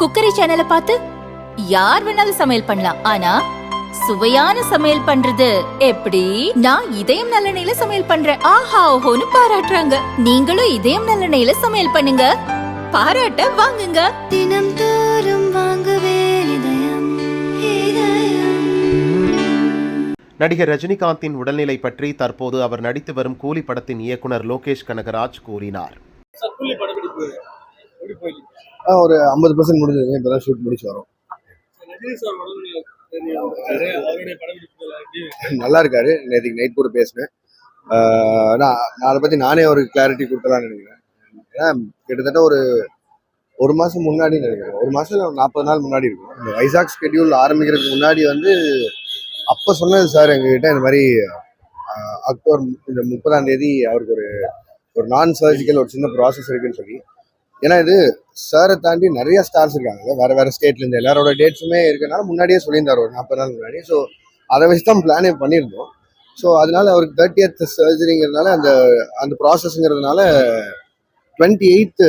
Cookery சேனலை பார்த்து யார் வேணாலும் சமையல் பண்ணலாம். ஆனா சுவையான சமையல் பண்றது எப்படி? நான் இதயம் நல்லெண்ணெயில சமையல் பண்றேன். ஆஹா ஓஹோன்னு பாராட்டுறாங்க. நீங்களும் இதயம் நல்லெண்ணெயில சமையல் பண்ணுங்க. பாராட்ட வாங்குங்க. தினம் தோறும் வாங்குவே இதயம் இதயம். நடிகர் ரஜினிகாந்தின் உடல்நிலை பற்றி தற்போது அவர் நடித்து வரும் கூலி படத்தின் இயக்குனர் லோகேஷ் கனகராஜ் கூறினார். ஒரு ஐம்பது பர்சன்ட் முடிஞ்சது. இப்போ தான் ஷூட் முடிச்சு வரோம். நல்லா இருக்காரு. நேற்றுக்கு நைட் கூட பேசினேன். நான் அதை பற்றி நானே ஒரு கிளாரிட்டி கொடுத்தலாம்னு நினைக்கிறேன். ஏன்னா கிட்டத்தட்ட ஒரு ஒரு மாதம் முன்னாடி நினைக்கிறேன். ஒரு மாதம் நாற்பது நாள் முன்னாடி இருக்கும். இந்த வைசாக் ஸ்கெடியூல் ஆரம்பிக்கிறதுக்கு முன்னாடி வந்து அப்போ சொன்னது சார் எங்ககிட்ட இந்த மாதிரி அக்டோபர் இந்த முப்பதாம் தேதி அவருக்கு ஒரு ஒரு நான் சர்ஜிக்கல் ஒரு சின்ன ப்ராசஸ் இருக்குன்னு சொல்லி. ஏன்னா இது சாரை தாண்டி நிறைய ஸ்டார்ஸ் இருக்காங்க. வேற வேற ஸ்டேட்ல இருந்து எல்லாரோட டேட்ஸுமே இருக்கனால முன்னாடியே சொல்லியிருந்தார் ஒரு நாற்பது நாள் முன்னாடி. ஸோ அதை வச்சு தான் பிளானே பண்ணியிருந்தோம். ஸோ அதனால அவருக்கு தேர்ட்டி எய்த் சர்ஜரிங்கிறதுனால அந்த அந்த ப்ராசஸ்ங்கிறதுனால டுவெண்ட்டி எயித்து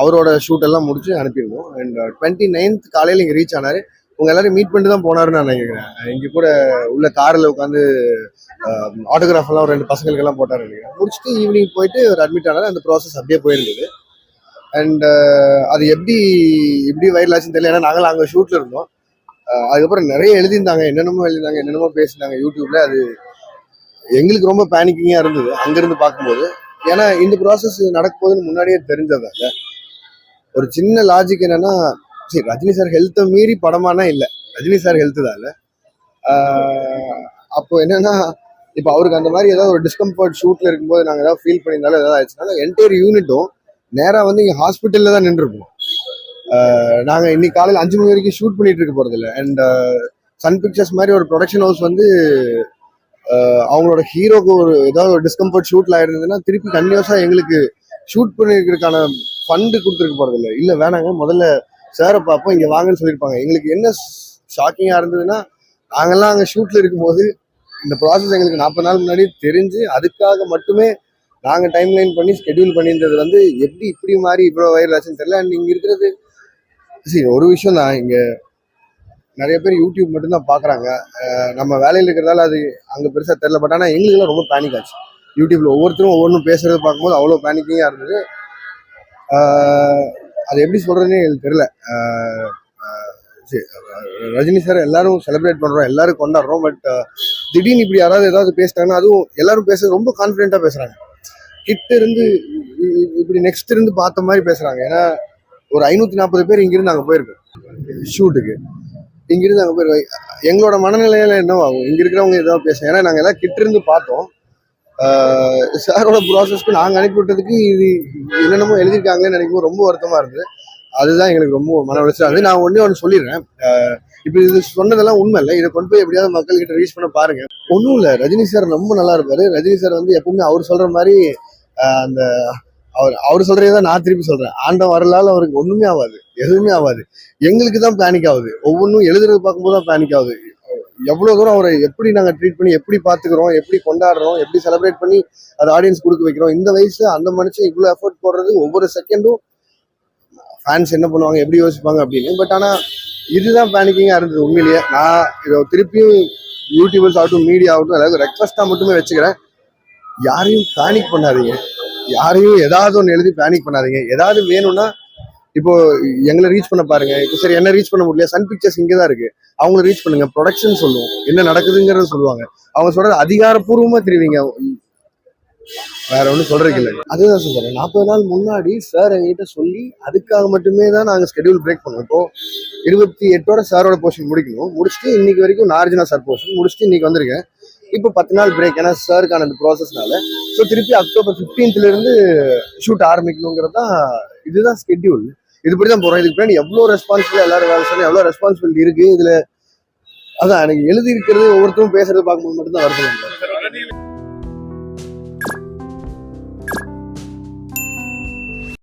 அவரோட ஷூட் எல்லாம் முடிச்சு அனுப்பியிருந்தோம். அண்ட் டுவெண்ட்டி uh, நைன்த் காலையில் இங்கே ரீச் ஆனார். உங்க எல்லாரும் மீட் பண்ணிட்டு தான் போனாருன்னு நான் நினைக்கிறேன். இங்கே கூட உள்ள காரில் உட்காந்து ஆட்டோகிராஃப் எல்லாம் ஒரு ரெண்டு பசங்களுக்கு எல்லாம் போட்டார் நினைக்கிறேன். முடிச்சுட்டு ஈவினிங் போயிட்டு ஒரு அட்மிட் ஆனார். அந்த ப்ராசஸ் அப்படியே போயிருந்தது. அண்டு uh, அது எப்படி எப்படி வைரல் ஆச்சுன்னு தெரியல. ஏன்னா நாங்கள் அங்கே ஷூட்டில் இருந்தோம். Uh, அதுக்கப்புறம் நிறைய எழுதியிருந்தாங்க. என்னென்னமோ எழுதினாங்க என்னென்னமோ பேசினாங்க யூடியூப்ல அது எங்களுக்கு ரொம்ப பேனிக்கிங்காக இருந்தது அங்கேருந்து பார்க்கும்போது. ஏன்னா இந்த ப்ராசஸ் நடக்க போகுதுன்னு முன்னாடியே தெரிஞ்சதால. ஒரு சின்ன லாஜிக் என்னன்னா சரி ரஜினி சார் ஹெல்த்தை மீறி படமானா இல்லை. ரஜினி சார் ஹெல்த்து தான் அப்போ என்னன்னா இப்போ அவருக்கு அந்த மாதிரி ஏதாவது ஒரு டிஸ்கம்ஃபர்ட் ஷூட்டில் இருக்கும்போது நாங்கள் ஏதாவது ஃபீல் பண்ணியிருந்தாலும் ஏதாவது ஆயிடுச்சுனாலும் என்டையர் யூனிட்டும் நேராக வந்து இங்கே ஹாஸ்பிட்டலில் தான் நின்றுருப்போம். நாங்கள் இன்னைக்கு காலையில் அஞ்சு மணி வரைக்கும் ஷூட் பண்ணிட்டு இருக்க போகிறதில்ல இல்லை. அண்ட் சன் பிக்சர்ஸ் மாதிரி ஒரு ப்ரொடக்ஷன் ஹவுஸ் வந்து அவங்களோட ஹீரோக்கு ஒரு ஏதாவது ஒரு டிஸ்கம்ஃபர்ட் ஷூட்ல ஆயிருந்ததுன்னா திருப்பி கன்யூஸாக எங்களுக்கு ஷூட் பண்ணிருக்கிறதுக்கான ஃபண்டு கொடுத்துருக்க போகிறதில்ல இல்லை. வேணாங்க. முதல்ல சேரை பார்ப்போம். இங்கே வாங்கன்னு சொல்லியிருப்பாங்க. எங்களுக்கு என்ன ஷாக்கிங்காக இருந்ததுன்னா நாங்கெல்லாம் அங்கே ஷூட்டில் இருக்கும்போது இந்த ப்ராசஸ் எங்களுக்கு நாற்பது நாள் முன்னாடி தெரிஞ்சு அதுக்காக மட்டுமே நாங்கள் டைம் லைன் பண்ணி ஸ்கெடியூல் பண்ணியிருந்தது வந்து எப்படி இப்படி மாறி இவ்வளோ வைரல் ஆச்சுன்னு தெரியல. அண்ட் இங்கே இருக்கிறது சரி ஒரு விஷயம் தான். இங்கே நிறைய பேர் யூடியூப் மட்டும்தான் பார்க்குறாங்க. நம்ம வேலையில் இருக்கிறதால அது அங்கே பெருசாக தெரில பட் ஆனால் எங்களுக்கெல்லாம் ரொம்ப பேனிக் ஆச்சு. யூடியூப்பில் ஒவ்வொருத்தரும் ஒவ்வொன்றும் பேசுறது பார்க்கும்போது அவ்வளோ பேனிக்கிங்காக இருந்தது. அது எப்படி சொல்கிறதுனே எனக்கு தெரில சரி ரஜினி சார் எல்லாரும் செலிப்ரேட் பண்ணுறோம் எல்லாரும் கொண்டாடுறோம். பட் திடீர்னு இப்படி யாராவது ஏதாவது பேசிட்டாங்கன்னா அதுவும் எல்லாரும் பேசுறது ரொம்ப கான்ஃபிடென்ட்டாக பேசுகிறாங்க கிட்ட இருந்து இப்படி நெக்ஸ்ட் இருந்து பார்த்த மாதிரி பேசுறாங்க. ஏன்னா ஒரு ஐநூத்தி நாற்பது பேர் இங்கிருந்து அங்க போயிருக்கோம் ஷூட்டுக்கு இங்கிருந்து அங்க போயிருக்கோம் எங்களோட மனநிலையில என்னவாகும் இங்க இருக்கிறவங்க ஏதாவது பேசுங்க ஏன்னா நாங்க எல்லாம் கிட்ட இருந்து பார்த்தோம் சாரோட ப்ராசஸ்க்கு நாங்க அனுப்பி விட்டதுக்கு இது என்னென்னமோ எழுதியிருக்காங்கன்னு நினைக்கும் ரொம்ப வருத்தமா இருந்தது. அதுதான் எங்களுக்கு ரொம்ப மன உளைச்சலா இருந்தது. நான் ஒண்ணே ஒன்று சொல்லிடுறேன். ஆஹ் இப்போ இது சொன்னதெல்லாம் உண்மை இல்லை. இதை கொண்டு போய் எப்படியாவது மக்கள் கிட்ட ரீச் பண்ண பாருங்க. ஒன்றும் இல்லை. ரஜினி சார் ரொம்ப நல்லா இருப்பாரு. ரஜினி சார் வந்து எப்பவுமே அவர் சொல்ற மாதிரி அந்த அவர் அவர் சொல்றதை தான் நான் திருப்பி சொல்றேன். ஆண்டம் வரலால அவருக்கு ஒண்ணுமே ஆகாது எதுவுமே ஆகாது. எங்களுக்கு தான் பேனிக் ஆகுது. ஒவ்வொன்றும் எழுதுறது பார்க்கும்போது தான் பேனிக் ஆகுது. எவ்வளோ தூரம் அவரை எப்படி நாங்கள் ட்ரீட் பண்ணி எப்படி பார்த்துக்கிறோம் எப்படி கொண்டாடுறோம் எப்படி செலிப்ரேட் பண்ணி அது ஆடியன்ஸ் கொடுக்க வைக்கிறோம் இந்த வயசுல அந்த மனுஷன் இவ்வளோ எஃபோர்ட் போடுறது ஒவ்வொரு செகண்டும் ஃபேன்ஸ் என்ன பண்ணுவாங்க எப்படி யோசிப்பாங்க அப்படின்னு. பட் ஆனால் இதுதான் பேனிக்கிங்காக இருந்தது உண்மையிலேயே. நான் இதை திருப்பியும் யூடியூபர்ஸ் ஆகட்டும் மீடியா ஆகட்டும் அதாவது ரெக்வஸ்ட்டாக மட்டுமே வச்சுக்கிறேன். யாரையும் பேனிக் பண்ணாதீங்க. யாரையும் ஏதாவது ஒன்று எழுதி பேனிக் பண்ணாதீங்க. ஏதாவது வேணும்னா இப்போ எங்களை ரீச் பண்ண பாருங்க. இப்போ சரி என்ன ரீச் பண்ண முடியல? சன் பிக்சர்ஸ் இங்கே தான் இருக்கு. அவங்கள ரீச் பண்ணுங்க. ப்ரொடக்ஷன் சொல்லுவோம். என்ன நடக்குதுங்கிறத சொல்லுவாங்க. அவங்க சொல்றது அதிகாரப்பூர்வமா தெரிவிங்க. வேற ஒன்றும் சொல்றதுக்கு இல்லை. அதுதான் சொல்றேன். நாற்பது நாள் முன்னாடி சார் எங்ககிட்ட சொல்லி அதுக்காக மட்டுமே தான் நாங்கள் ஸ்கெடியூல் பிரேக் பண்ணுவோம் இப்போ இருபத்தி எட்டோட சாரோட போர்ஷன் முடிக்கணும். முடிச்சுட்டு இன்னைக்கு வரைக்கும் நார்ஜினா சார் போர்ஷன் முடிச்சுட்டு இன்னைக்கு வந்திருக்கேன். இப்போ பத்து நாள் பிரேக் ஏன்னா சாருக்கான அந்த ப்ராசஸ்னால ஸோ திருப்பி அக்டோபர் 15th ல இருந்து ஷூட் ஆரம்பிக்கணுங்கிறது தான் இதுதான் ஸ்கெட்யூல் இதுபடி தான் போகிறோம் இதுக்கு பின்னாடி எவ்வளோ ரெஸ்பான்சிபிள் எல்லாரும் வேலை செய்யணும் எவ்வளோ ரெஸ்பான்சிபிலிட்டி இருக்குது இதில் அதான் எனக்கு எழுதி இருக்கிறது ஒவ்வொருத்தரும் பேசுறது பார்க்கும்போது மட்டும்தான் வருது